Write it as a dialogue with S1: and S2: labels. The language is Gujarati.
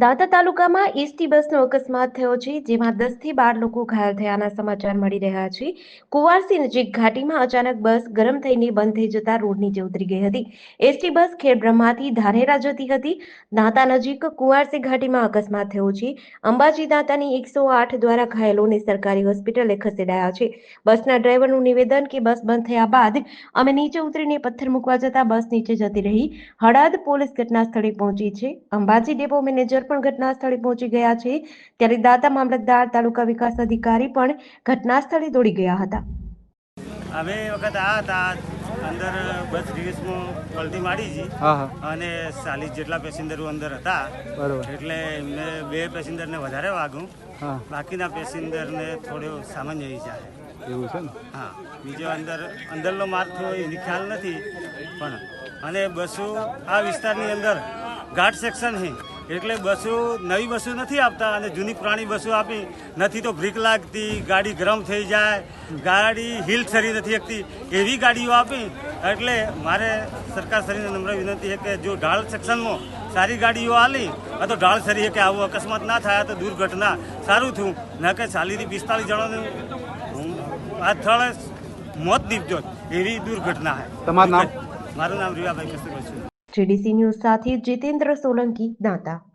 S1: દાંતા તાલુકામાં એસટી બસનો અકસ્માત થયો છે, જેમાં દસથી બાર લોકો ઘાયલ થયાના સમાચાર મળી રહ્યા છે. કુવારસી નજીક ઘાટીમાં અચાનક બસ ગરમ થઈને બંધ થઈ જતા રોડ નીચે ઉતરી ગઈ હતી. એસટી બસ ખેડબ્રહ્માથી ધાનેરા જતી હતી. દાંતા નજીક કુવારસી ઘાટીમાં અકસ્માત થયો છે. અંબાજી દાંતાની એકસો આઠ દ્વારા ઘાયલોને સરકારી હોસ્પિટલે ખસેડાયા છે. બસના ડ્રાઈવરનું નિવેદન કે બસ બંધ થયા બાદ અમે નીચે ઉતરીને પથ્થર મૂકવા જતા બસ નીચે જતી રહી. હળદ પોલીસ ઘટના સ્થળે પહોંચી છે. અંબાજી ડેપો મેનેજર પણ ઘટના સ્થળે પહોંચી ગયા છે. ત્યારે દાતા મામલતદાર તાલુકા વિકાસ અધિકારી પણ ઘટના સ્થળે દોડી ગયા હતા.
S2: અમે વખત આ હતા અંદર બસ રિવેશમાં પલટી મારી છે
S3: હા હા.
S2: અને ચાલીસ જેટલા પેસેન્જરો અંદર હતા. એટલે એમને બે પેસેન્જરને વધારે વાગ્યું
S3: હા.
S2: બાકીના પેસેન્જરને થોડો સામાન્ય ઈજા
S3: એવું છે ને?
S2: હા. બીજો અંદર અંદરનો માર્ગ થયો એની ખ્યાલ નથી. પણ અને બસો આ વિસ્તારની અંદર ઘાટ સેક્શન છે. એટલે બસો નવી બસો નથી આપતા અને જૂની પુરાણી બસો આપી. નથી તો બ્રેક લાગતી ગાડી ગરમ થઈ જાય ગાડી હિલ સરી નથી શકતી એવી ગાડીઓ આપી. એટલે મારે સરકાર શ્રીને નમ્ર વિનંતી છે કે જો ઢાળ સેક્શનમાં સારી ગાડીઓ આલી તો ઢાળ સરી કે આવું અકસ્માત ના થાય તો દુર્ઘટના. સારું થયું. ન કે ચાલીથી પિસ્તાલીસ જણાનું આ સ્થળે મોત નીપજો એવી દુર્ઘટના છે.
S3: તમારું નામ?
S2: મારું નામ રીવાભાઈ કસ્તુરભાઈ છે.
S1: જેડીસી ન્યૂઝ સાથે જીતેન્દ્ર સોલંકી દાંતા